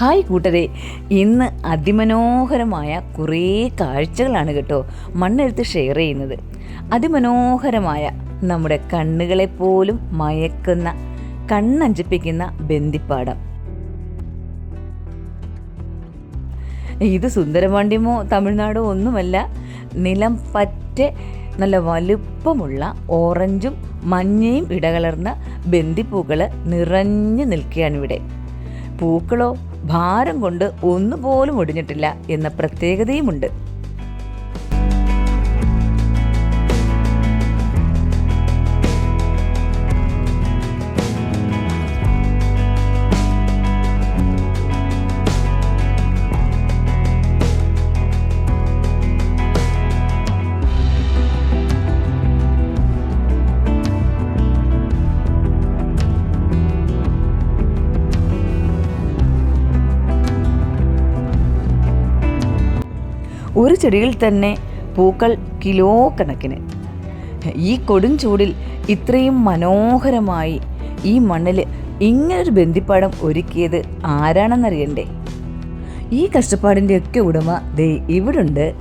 Hi കൂട്ടരെ. ഇന്ന് അതിമനോഹരമായ കുറേ കാഴ്ചകളാണ് കേട്ടോ മണ്ണെടുത്ത് ഷെയർ ചെയ്യുന്നത്. അതിമനോഹരമായ നമ്മുടെ കണ്ണുകളെ പോലും മയക്കുന്ന കണ്ണഞ്ചിപ്പിക്കുന്ന ബന്ദിപ്പാടം. ഇത് സുന്ദരപാണ്ഡ്യമോ തമിഴ്നാടോ ഒന്നുമല്ല നിലം പറ്റെ നല്ല വലുപ്പമുള്ള ഓറഞ്ചും മഞ്ഞയും ഇടകലർന്ന ബന്ദിപ്പൂക്കൾ നിറഞ്ഞു നിൽക്കുകയാണ് ഇവിടെ. പൂക്കളോ ഭാരം കൊണ്ട് ഒന്നുപോലും ഒടിഞ്ഞിട്ടില്ല എന്ന പ്രത്യേകതയുമുണ്ട്. ഒരു ചെടിയിൽ തന്നെ പൂക്കൾ കിലോ കണക്കിന്. ഈ കൊടും ചൂടിൽ ഇത്രയും മനോഹരമായി ഈ മണ്ണിൽ ഇങ്ങനൊരു ബന്ധിപ്പാടം ഒരുക്കിയത് ആരാണെന്നറിയണ്ടേ? ഈ കഷ്ടപ്പാടിന്റെയൊക്കെ ഉടമ ദേ ഇവിടുണ്ട്.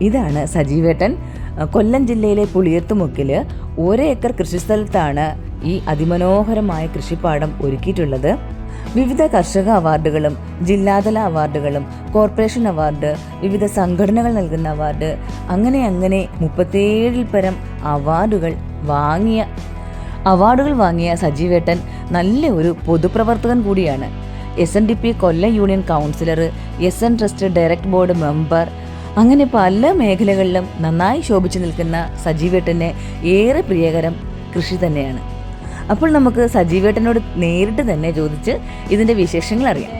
ഇതാണ് സജീവേട്ടൻ. കൊല്ലം ജില്ലയിലെ പുളിയത്തുമുക്കിൽ ഒരേക്കർ കൃഷിസ്ഥലത്താണ് ഈ അതിമനോഹരമായ കൃഷിപ്പാടം ഒരുക്കിയിട്ടുള്ളത്. വിവിധ കർഷക അവാർഡുകളും ജില്ലാതല അവാർഡുകളും കോർപ്പറേഷൻ അവാർഡ് വിവിധ സംഘടനകൾ നൽകുന്ന അവാർഡ് അങ്ങനെ അങ്ങനെ മുപ്പത്തേഴിൽ പരം അവാർഡുകൾ വാങ്ങിയ അവാർഡുകൾ വാങ്ങിയ സജീവേട്ടൻ നല്ല ഒരു പൊതുപ്രവർത്തകൻ കൂടിയാണ്. S N D P Kollam union councillor S N trust direct board member അങ്ങനെ പല മേഖലകളിലും നന്നായി ശോഭിച്ചു നിൽക്കുന്ന സജീവേട്ടന് ഏറെ പ്രിയകരം കൃഷി തന്നെയാണ്. അപ്പോൾ നമുക്ക് സജീവേട്ടനോട് നേരിട്ട് തന്നെ ചോദിച്ച് ഇതിന്റെ വിശേഷങ്ങൾ അറിയാം.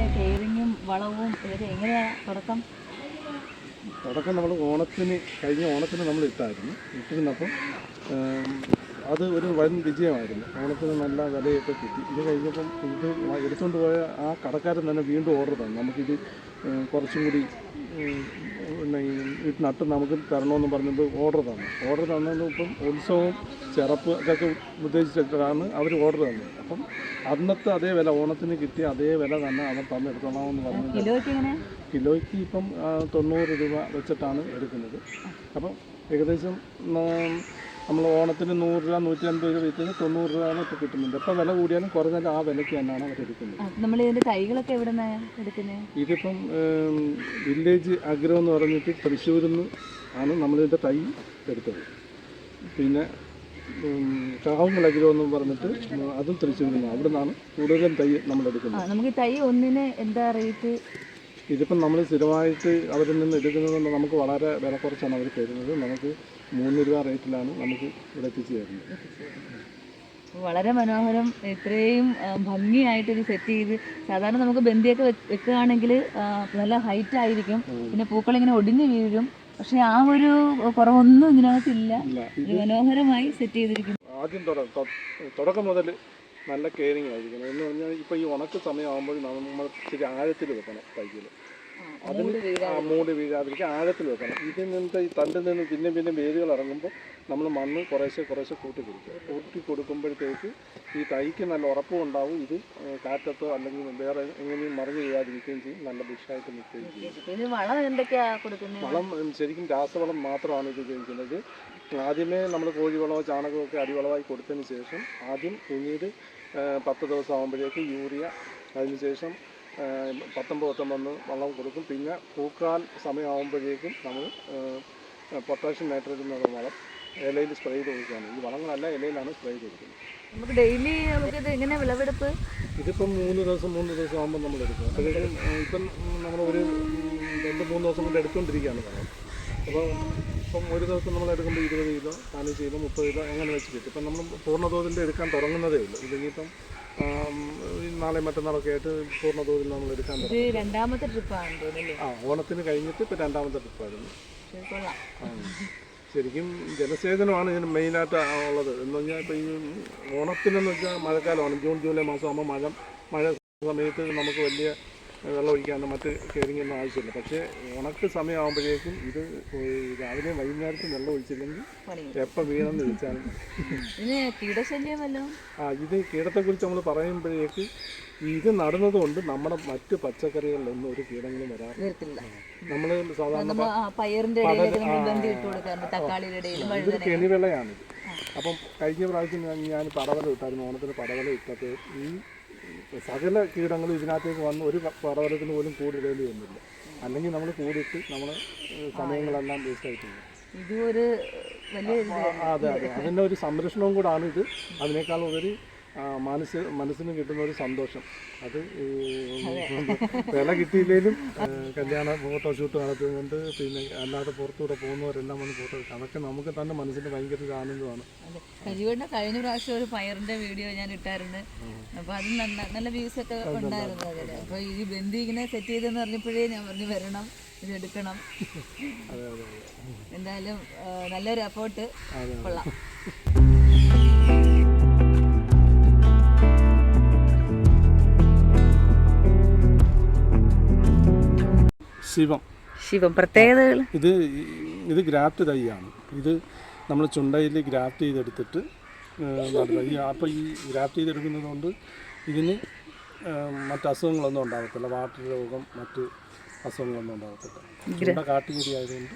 വളവും എങ്ങനെയാണ് തുടക്കം? തുടക്കം നമ്മൾ ഓണത്തിന് കഴിഞ്ഞ ഓണത്തിന് നമ്മൾ ഇട്ടായിരുന്നു. ഇട്ടിരുന്നപ്പം അത് ഒരു വൻ വിജയമായിരുന്നു. ഓണത്തിന് നല്ല വിലയൊക്കെ കിട്ടി. ഇത് കഴിഞ്ഞപ്പം ഇത് എടുത്തുകൊണ്ട് പോയ ആ കടക്കാരൻ തന്നെ വീണ്ടും ഓർഡർ തന്നു. നമുക്കിത് കുറച്ചും കൂടി പിന്നെ നട്ട് നമുക്ക് തരണമെന്ന് പറഞ്ഞിട്ട് ഓർഡർ തന്നു. ഓർഡർ തന്നത് ഇപ്പം ഉത്സവം ചെറപ്പ് ഒക്കെ ഉദ്ദേശിച്ചിട്ടാണ് അവർ ഓർഡർ തന്നത്. അപ്പം അന്നത്തെ അതേ വില ഓണത്തിന് കിട്ടിയ അതേ വില തന്നെ അവർ തന്നെടുത്തോളാമെന്ന് പറഞ്ഞു കിലോയ്ക്ക് കിലോയ്ക്ക് ഇപ്പം തൊണ്ണൂറ് രൂപ വെച്ചിട്ടാണ് എടുക്കുന്നത്. അപ്പം ഏകദേശം നമ്മൾ ഓണത്തിന് നൂറ് രൂപ നൂറ്റി അൻപത് രൂപ വിറ്റിന് തൊണ്ണൂറ് രൂപ ഇപ്പോൾ കിട്ടുന്നുണ്ട് ഇപ്പൊ വില കൂടിയാലും കുറഞ്ഞാലും ആ വിലയ്ക്ക് തന്നെയാണ് അവർ എടുക്കുന്നത്. നമ്മൾ തൈകളൊക്കെ എവിടെ നിന്നാണ് എടുക്കുന്നത് ഇതിപ്പം വില്ലേജ് അഗ്രോ എന്ന് പറഞ്ഞിട്ട് തൃശ്ശൂരിൽ നിന്ന് ആണ് നമ്മളിതിന്റെ തൈ എടുത്തത്. പിന്നെ കാവുങ്കൽ അഗ്രോ എന്ന് പറഞ്ഞിട്ട് അതും തൃശ്ശൂരിൽ നിന്ന് അവിടെ നിന്നാണ് കൂടുതലും തൈ നമ്മൾ എടുക്കുന്നത്. നമുക്ക് തൈ ഒന്നിന് എന്താ റേറ്റ്? ഇതിപ്പം നമ്മൾ സ്ഥിരമായിട്ട് അവരിൽ നിന്ന് എടുക്കുന്നത് നമുക്ക് വളരെ വില കുറച്ചാണ് അവർ തരുന്നത്. നമുക്ക് മൂന്ന് രൂപ റേറ്റിലാണ് നമുക്ക് ഇവിടെ എത്തിച്ചു തരുന്നത് വളരെ മനോഹരം ഇത്രയും ഭംഗിയായിട്ട് ഇത് സെറ്റ് ചെയ്ത് സാധാരണ നമുക്ക് ബന്ദിയൊക്കെ വെക്കുകയാണെങ്കിൽ നല്ല ഹൈറ്റ് ആയിരിക്കും. പിന്നെ പൂക്കൾ ഇങ്ങനെ ഒടിഞ്ഞു വീഴും. പക്ഷെ ആ ഒരു കുറവൊന്നും ഇതിനകത്തില്ല മനോഹരമായി സെറ്റ് ചെയ്തിരിക്കുന്നു. ആദ്യം തുടക്കം മുതൽ നല്ല കെയറിങ് ആയിരിക്കണം. എന്ന് പറഞ്ഞാൽ ഇപ്പോൾ ഈ ഉണക്ക് സമയമാകുമ്പോൾ നമ്മൾ ഇച്ചിരി ആഴത്തിൽ വെക്കണം തൈകൾ. അതിന് മൂടി വീഴാതിരിക്കുക ആഴത്തിൽ വെക്കണം. ഇതിൽ നിന്ന് ഈ തണ്ടിൽ നിന്ന് പിന്നെ പിന്നെ വേരുകൾ ഇറങ്ങുമ്പോൾ നമ്മൾ മണ്ണ് കുറേശ്ശെ കുറേശ്ശെ കൂട്ടി കൊടുക്കുക. കൂട്ടി കൊടുക്കുമ്പോഴത്തേക്ക് ഈ തൈക്ക് നല്ല ഉറപ്പും ഉണ്ടാവും. ഇത് കാറ്റത്തോ അല്ലെങ്കിൽ വേറെ എങ്ങനെയും മറിഞ്ഞു വീഴാതിരിക്കുകയും ചെയ്യും. നല്ല ബുഷായിട്ട് നിൽക്കുകയും ചെയ്യും. വളം വളം ശരിക്കും രാസവളം മാത്രമാണ് ഇത് ഉപയോഗിക്കുന്നത്. ആദ്യമേ നമ്മൾ കോഴിവളമോ ചാണകമോ ഒക്കെ അടിവളമായി കൊടുത്തതിന് ശേഷം ആദ്യം പിന്നീട് പത്ത് ദിവസം ആകുമ്പോഴേക്ക് യൂറിയ അതിനുശേഷം പത്തൊമ്പത് പത്തൊമ്പതിന് വെള്ളം കൊടുക്കും. പിന്നെ പൂക്കാൻ സമയമാകുമ്പോഴേക്കും നമ്മൾ പൊട്ടാഷ്യം നൈട്രേറ്റ് എന്ന വളം ഇലയിൽ സ്പ്രേ ചെയ്ത് കൊടുക്കുകയാണ്. ഈ വളങ്ങളല്ല ഇലയിലാണ് സ്പ്രേ ചെയ്ത് കൊടുക്കുന്നത്. നമുക്ക് ഡെയിലി നമുക്ക് ഇത് എങ്ങനെ വിളവെടുപ്പ്? ഇതിപ്പം മൂന്ന് ദിവസം മൂന്ന് ദിവസം ആകുമ്പോൾ നമ്മൾ എടുക്കും. അപ്പോഴേക്കും ഇപ്പം നമ്മൾ ഒരു രണ്ട് മൂന്ന് ദിവസം കൊണ്ട് എടുത്തുകൊണ്ടിരിക്കുകയാണ് വളം അപ്പോൾ ഇപ്പം ഒരു ദിവസം നമ്മൾ എടുക്കുമ്പോൾ ഇരുപത് കിലോ പതിനഞ്ച് കിലോ മുപ്പത് കിലോ അങ്ങനെ വെച്ച് കിട്ടും ഇപ്പം നമ്മൾ പൂർണതോതിൽ എടുക്കാൻ തുടങ്ങുന്നതേ ഉള്ളൂ. ആം, ഈ നാളെ മറ്റന്നാളൊക്കെ ആയിട്ട് പൂർണ തോതിൽ നമ്മൾ എടുക്കാൻ പറ്റും രണ്ടാമത്തെ ട്രിപ്പാണ് ആ ഓണത്തിന് കഴിഞ്ഞിട്ട് ഇപ്പൊ രണ്ടാമത്തെ ട്രിപ്പായിരുന്നു. ശരിക്കും ജലസേചനമാണ് ഇതിന് മെയിനായിട്ട് ഉള്ളത്. എന്ന് പറഞ്ഞാൽ ഇപ്പൊ ഈ ഓണത്തിനെന്ന് വെച്ചാൽ മഴക്കാലമാണ്. ജൂൺ ജൂലൈ മാസം ആകുമ്പോൾ മഴ മഴ സമയത്ത് നമുക്ക് വലിയ വെള്ളം ഒഴിക്കാനോ മറ്റ് കെയറിങ്ങൊന്നും ആവശ്യമില്ല. പക്ഷേ ഉണക്ക് സമയമാകുമ്പോഴേക്കും ഇത് രാവിലെ വൈകുന്നേരത്തും വെള്ളം ഒഴിച്ചില്ലെങ്കിൽ എപ്പോൾ വീണെന്ന് കീടശല്യമല്ലോ. ആ ഇത് കീടത്തെക്കുറിച്ച് നമ്മൾ പറയുമ്പോഴേക്ക് ഇത് നടന്നതുകൊണ്ട് നമ്മുടെ മറ്റ് പച്ചക്കറികളിലൊന്നും ഒരു കീടങ്ങളും വരാറില്ല. നമ്മൾ സാധാരണ പയറിന്റെ ഇതൊരു കെണിവിളയാണിത് അപ്പം കഴിഞ്ഞ പ്രാവശ്യം ഞാൻ ഞാൻ പടവല ഇട്ടായിരുന്നു. ഓണത്തിന് പടവല ഇട്ടപ്പോൾ ഈ സകല കീടങ്ങളും ഇതിനകത്തേക്ക് വന്ന് ഒരു പടവലത്തിന് പോലും കൂടിടേണ്ടി വന്നില്ല. അല്ലെങ്കിൽ നമ്മൾ കൂടിയിട്ട് നമ്മൾ സമയങ്ങളെല്ലാം വേസ്റ്റ് ആയിട്ടുണ്ട് ഇത് ഒരു വലിയ അതെ അതെ. അതിന്റെ ഒരു സംരക്ഷണവും കൂടാണ് ഇത്. അതിനേക്കാൾ ഉപരി മനസ്സ് മനസ്സിന് കിട്ടുന്ന ഒരു സന്തോഷം. അത് വില കിട്ടിയില്ലെങ്കിലും കല്യാണ ഫോട്ടോ ഷൂട്ട് നടത്തുന്നുണ്ട്. പിന്നെ അല്ലാതെ പുറത്തൂടെ പോകുന്നവരെല്ലാം വന്ന് ഫോട്ടോ എടുക്കും. അതൊക്കെ നമുക്ക് തന്നെ മനസ്സിന് ഭയങ്കര ഒരു ആനന്ദമാണ്. അതെ. കഴിഞ്ഞ പ്രാവശ്യം ഒരു പയറിന്റെ വീഡിയോ ഞാൻ ഇട്ടായിരുന്നു. അപ്പൊ അത് നല്ല വ്യൂസ് ഒക്കെ ഉണ്ടായിരുന്നു അപ്പൊ ഈ ബന്ധി ഇങ്ങനെ സെറ്റ് ചെയ്തെന്ന് പറഞ്ഞപ്പോഴേ ഞാൻ പറഞ്ഞു വരണം ഇത് എടുക്കണം. അതെ അതെ അതെ. എന്തായാലും നല്ലൊരു എഫേർട്ട് കൊള്ളാം. ശിവം. ശിവം. പ്രത്യേകതകൾ? ഇത് ഇത് ഗ്രാഫ്റ്റ് തൈയാണ്. ഇത് നമ്മൾ ചുണ്ടയിൽ ഗ്രാഫ്റ്റ് ചെയ്തെടുത്തിട്ട് ഈ അപ്പോൾ ഈ ഗ്രാഫ്റ്റ് ചെയ്തെടുക്കുന്നത് കൊണ്ട് ഇതിന് മറ്റ് അസുഖങ്ങളൊന്നും ഉണ്ടാകത്തില്ല വാട്ടർ രോഗം മറ്റ് അസുഖങ്ങളൊന്നും ഉണ്ടാകത്തില്ല ചുണ്ട കാട്ടുകൂടി ആയതുകൊണ്ട്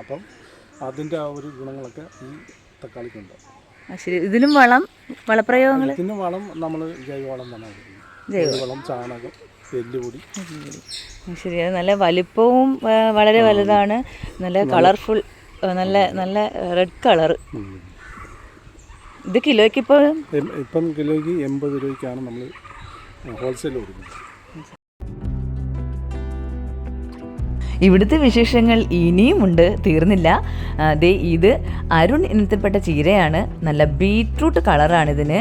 അപ്പം അതിന്റെ ആ ഒരു ഗുണങ്ങളൊക്കെ ഈ തക്കാളിക്കുണ്ട്. ശരി. ഇതിനും വളം വളപ്രയോഗങ്ങൾ ഇതിന് വളം നമ്മൾ ജൈവവളം തന്നെ ജൈവവളം ചാണകം എല്ലുപൊടി ശരി അത് നല്ല വലിപ്പവും വളരെ വലുതാണ്. നല്ല കളർഫുൾ നല്ല നല്ല റെഡ് കളർ ഇത് കിലോയ്ക്ക് ഇപ്പോൾ ഇപ്പം കിലോയ്ക്ക് എൺപത് രൂപയ്ക്കാണ് നമ്മൾ ഹോൾസെയിൽ കൊടുക്കുന്നത്. ഇവിടുത്തെ വിശേഷങ്ങൾ ഇനിയുമുണ്ട് തീർന്നില്ല. ദേ ഇത് അരുൺ ഇനത്തിൽപ്പെട്ട ചീരയാണ്. നല്ല ബീറ്റ്റൂട്ട് കളറാണ് ഇതിന്.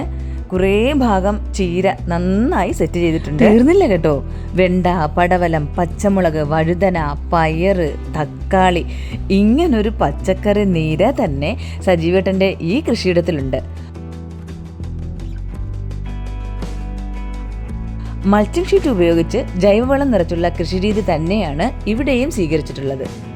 കുറേ ഭാഗം ചീര നന്നായി സെറ്റ് ചെയ്തിട്ടുണ്ട്. തീർന്നില്ല കേട്ടോ. വെണ്ട പടവലം പച്ചമുളക് വഴുതന പയറ് തക്കാളി ഇങ്ങനൊരു പച്ചക്കറി നിര തന്നെ സജീവേട്ടന്റെ ഈ കൃഷിയിടത്തിലുണ്ട്. മൾച്ചിങ് ഷീറ്റ് ഉപയോഗിച്ച് ജൈവവളം നിറച്ചുള്ള കൃഷിരീതി തന്നെയാണ് ഇവിടെയും സ്വീകരിച്ചിട്ടുള്ളത്.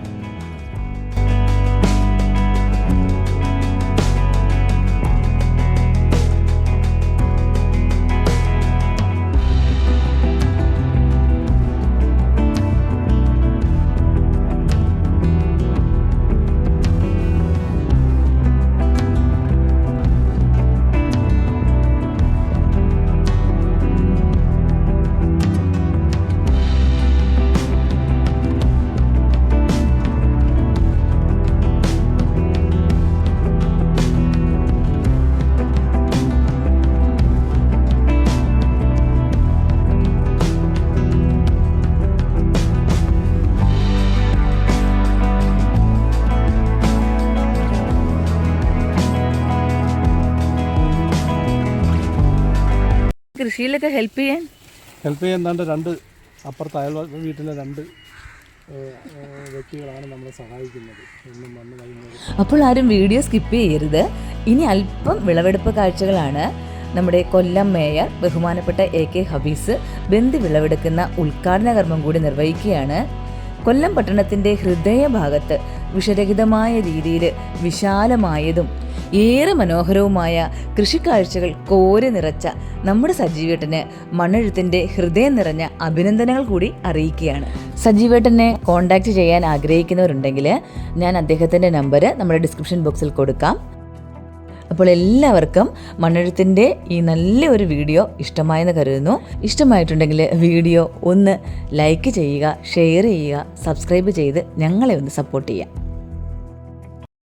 കൃഷിയിലൊക്കെ ഹെൽപ്പ് ചെയ്യാൻ? ഹെൽപ്പ് ചെയ്യാൻ എന്താണ്ട് രണ്ട് അപ്പുറത്ത് അയൽ വീട്ടിലെ രണ്ട് വ്യക്തികളാണ് നമ്മളെ സഹായിക്കുന്നത്. എന്നും വന്ന് കഴിയുന്നത് അപ്പോൾ ആരും വീഡിയോ സ്കിപ്പ് ചെയ്യരുത്. ഇനി അല്പം വിളവെടുപ്പ് കാഴ്ചകളാണ് നമ്മുടെ കൊല്ലം മേയർ ബഹുമാനപ്പെട്ട എ കെ ഹബീസ് ബന്ധി വിളവെടുക്കുന്ന ഉദ്ഘാടന കർമ്മം കൂടി നിർവഹിക്കുകയാണ്. കൊല്ലം പട്ടണത്തിന്റെ ഹൃദയഭാഗത്ത് വിഷരഹിതമായ രീതിയിൽ വിശാലമായതും ഏറെ മനോഹരവുമായ കൃഷിക്കാഴ്ചകൾ കോരി നിറച്ച നമ്മുടെ സജീവേട്ടന് മണ്ണെഴുത്തിന്റെ ഹൃദയം നിറഞ്ഞ അഭിനന്ദനങ്ങൾ കൂടി അറിയിക്കുകയാണ്. സജീവേട്ടനെ കോൺടാക്റ്റ് ചെയ്യാൻ ആഗ്രഹിക്കുന്നവരുണ്ടെങ്കിൽ ഞാൻ അദ്ദേഹത്തിന്റെ നമ്പർ നമ്മുടെ ഡിസ്ക്രിപ്ഷൻ ബോക്സിൽ കൊടുക്കാം. അപ്പോൾ എല്ലാവർക്കും മണ്ണെഴുത്തിന്റെ ഈ നല്ല ഒരു വീഡിയോ ഇഷ്ടമായെന്ന് കരുതുന്നു. ഇഷ്ടമായിട്ടുണ്ടെങ്കിൽ വീഡിയോ ഒന്ന് ലൈക്ക് ചെയ്യുക ഷെയർ ചെയ്യുക സബ്സ്ക്രൈബ് ചെയ്ത് ഞങ്ങളെ ഒന്ന് സപ്പോർട്ട് ചെയ്യുക.